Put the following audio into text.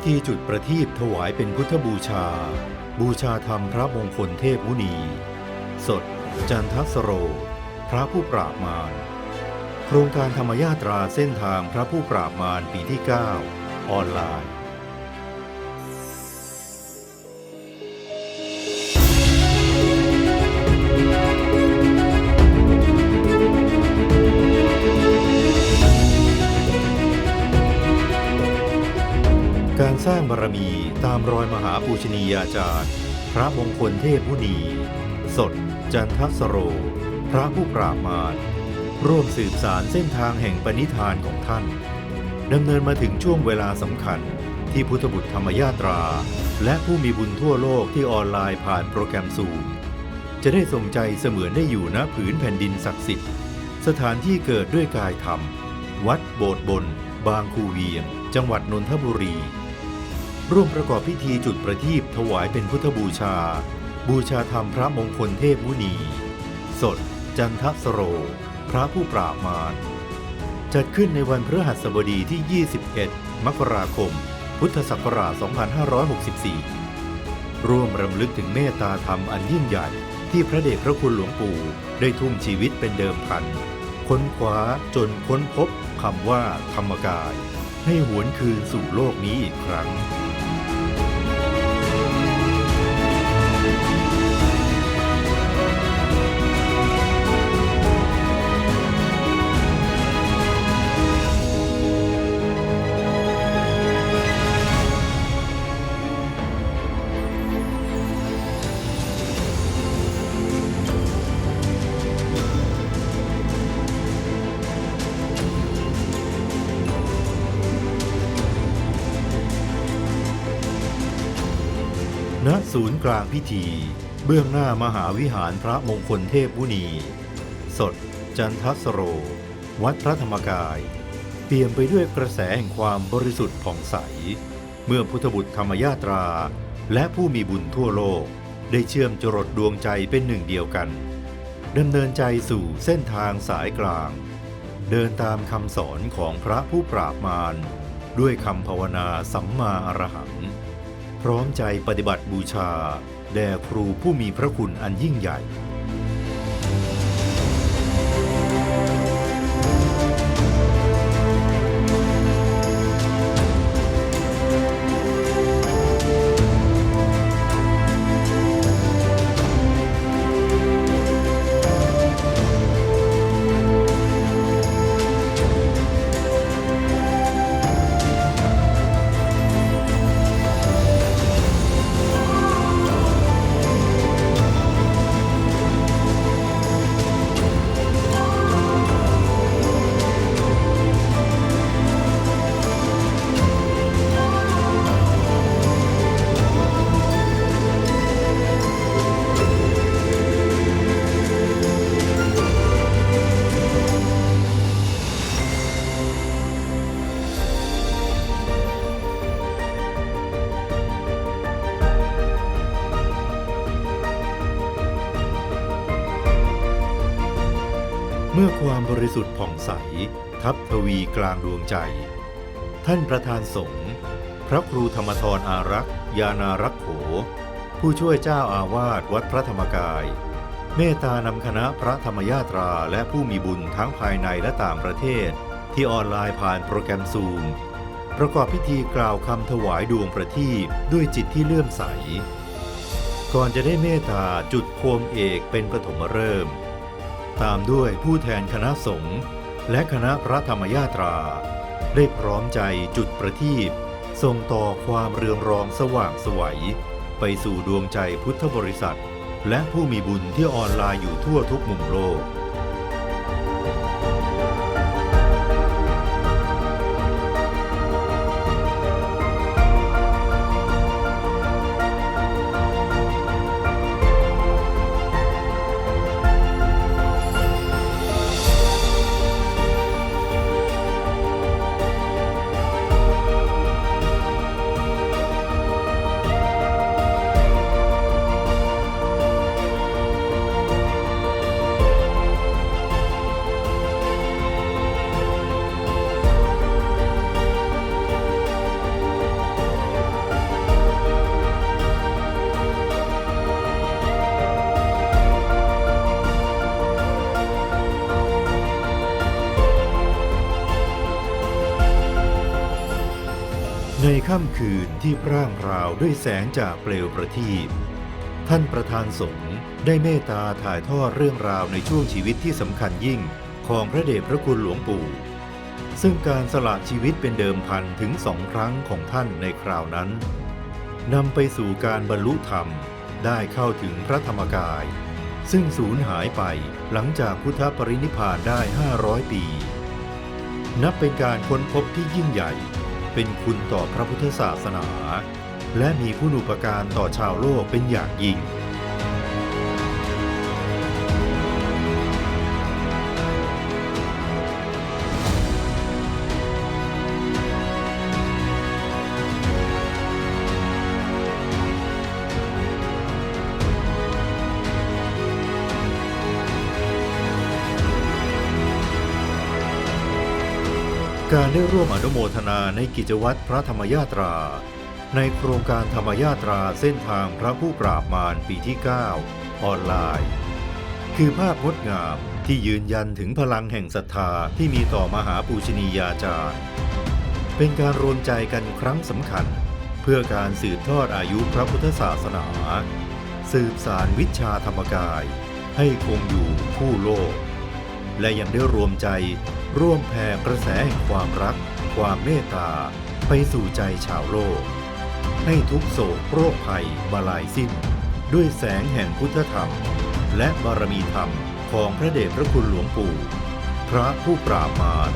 พิธีจุดประทีปถวายเป็นพุทธบูชา บูชาธรรมพระมงคลเทพมุนี สด จันทสโร พระผู้ปราบมาร โครงการธรรมยาตราเส้นทางพระผู้ปราบมารปีที่ 9 ออนไลน์ บารมีตามรอยมหาปูชนียาจารย์ พระมงคลเทพมุนี สด จันทสโร พระผู้ปราบมารร่วมสืบสารเส้นทางแห่งปณิธานของท่านดำเนินมาถึงช่วงเวลาสำคัญที่พุทธบุตรธรรมยาตรา และผู้มีบุญทั่วโลกที่ออนไลน์ผ่านโปรแกรมซูม จะได้ทรงใจเสมือนได้อยู่ณผืนแผ่นดินศักดิ์สิทธิ์ สถานที่เกิดด้วยกายธรรม วัดโบสถ์บน บางคูเวียง จังหวัดนนทบุรี ร่วมประกอบพิธีจุดประทีปถวายเป็นพุทธบูชา บูชาธรรมพระมงคลเทพมุนี สด จันทสโร พระผู้ปราบมาร จัดขึ้นในวันพฤหัสบดีที่ 21 มกราคม พุทธศักราช 2564 ร่วมรำลึกถึงเมตตาธรรมอันยิ่งใหญ่ ที่พระเดชพระคุณหลวงปู่ได้ทุ่มชีวิตเป็นเดิมพัน ค้นคว้าจนค้นพบคำว่าธรรมกายให้หวนคืนสู่โลกนี้อีกครั้ง ณศูนย์กลางพิธี เบื้องหน้ามหาวิหารพระมงคลเทพมุนีสด จันทสโร วัดพระธรรมกาย เปี่ยมไปด้วยกระแสแห่งความบริสุทธิ์ผ่องใส เมื่อพุทธบุตรธรรมยาตรา และผู้มีบุญทั่วโลก ได้เชื่อมจรดดวงใจเป็นหนึ่งเดียวกันดำเนินใจสู่เส้นทางสายกลาง เดินตามคำสอนของพระผู้ปราบมารด้วยคำภาวนาสัมมาอรหัง พร้อมใจปฏิบัติบูชา แด่ครูผู้มีพระคุณอันยิ่งใหญ่ มื่อความบริสุทธิ์ผ่องใส ทับทวีกลางดวงใจ ท่านประธานสงฆ์พระครูธรรมทรอารักษ์ยานารักโข ผู้ช่วยเจ้าอาวาสวัดพระธรรมกาย เมตตานำคณะพระธรรมยาตราและผู้มีบุญทั้งภายในและต่างประเทศ ที่ออนไลน์ผ่านโปรแกรมซูม ประกอบพิธีกล่าวคำถวายดวงประทีปด้วยจิตที่เลื่อมใส ก่อนจะได้เมตตาจุดโคมเอกเป็นปฐมฤกษ์ ตามด้วยผู้แทนคณะสงฆ์และคณะพระธรรมยาตรา ได้พร้อมใจจุดประทีปส่งต่อความเรืองรองสว่างสวัย ไปสู่ดวงใจพุทธบริษัท และผู้มีบุญที่ออนไลน์อยู่ทั่วทุกมุมโลก ค่ำคืนที่พร่างพราวด้วยแสงจากเปลวประทีปท่านประธานสงฆ์ได้เมตตาถ่ายทอดเรื่องราวในช่วงชีวิตที่สำคัญยิ่งของพระเดชพระคุณหลวงปู่ ซึ่งการสละชีวิตเป็นเดิมพันถึงสองครั้งของท่านในคราวนั้นนำไปสู่การบรรลุธรรมได้เข้าถึงพระธรรมกาย ซึ่งสูญหายไปหลังจากพุทธปรินิพพานได้ 500 ปี นับเป็นการค้นพบที่ยิ่งใหญ่ เป็นคุณต่อพระพุทธศาสนา และมีผู้นุปการต่อชาวโลกเป็นอย่างยิ่ง การได้ร่วมอนุโมทนาในกิจวัตรพระธรรมยาตรา ในโครงการธรรมยาตราเส้นทางพระผู้ปราบมารปีที่ 9 ออนไลน์ คือภาพงดงามที่ยืนยันถึงพลังแห่งศรัทธาที่มีต่อมหาปูชนียาจารย์ เป็นการรวมใจกันครั้งสำคัญ เพื่อการสืบทอดอายุพระพุทธศาสนา สืบสารวิชาธรรมกาย ให้คงอยู่คู่โลก และยังได้รวมใจ ร่วมแผ่กระแสแห่งความรัก ความเมตตา ไปสู่ใจชาวโลก ให้ทุกโศกโรคภัยบาลายสิ้น ด้วยแสงแห่งพุทธธรรม และบารมีธรรมของพระเดชพระคุณหลวงปู่ พระผู้ปราบมาร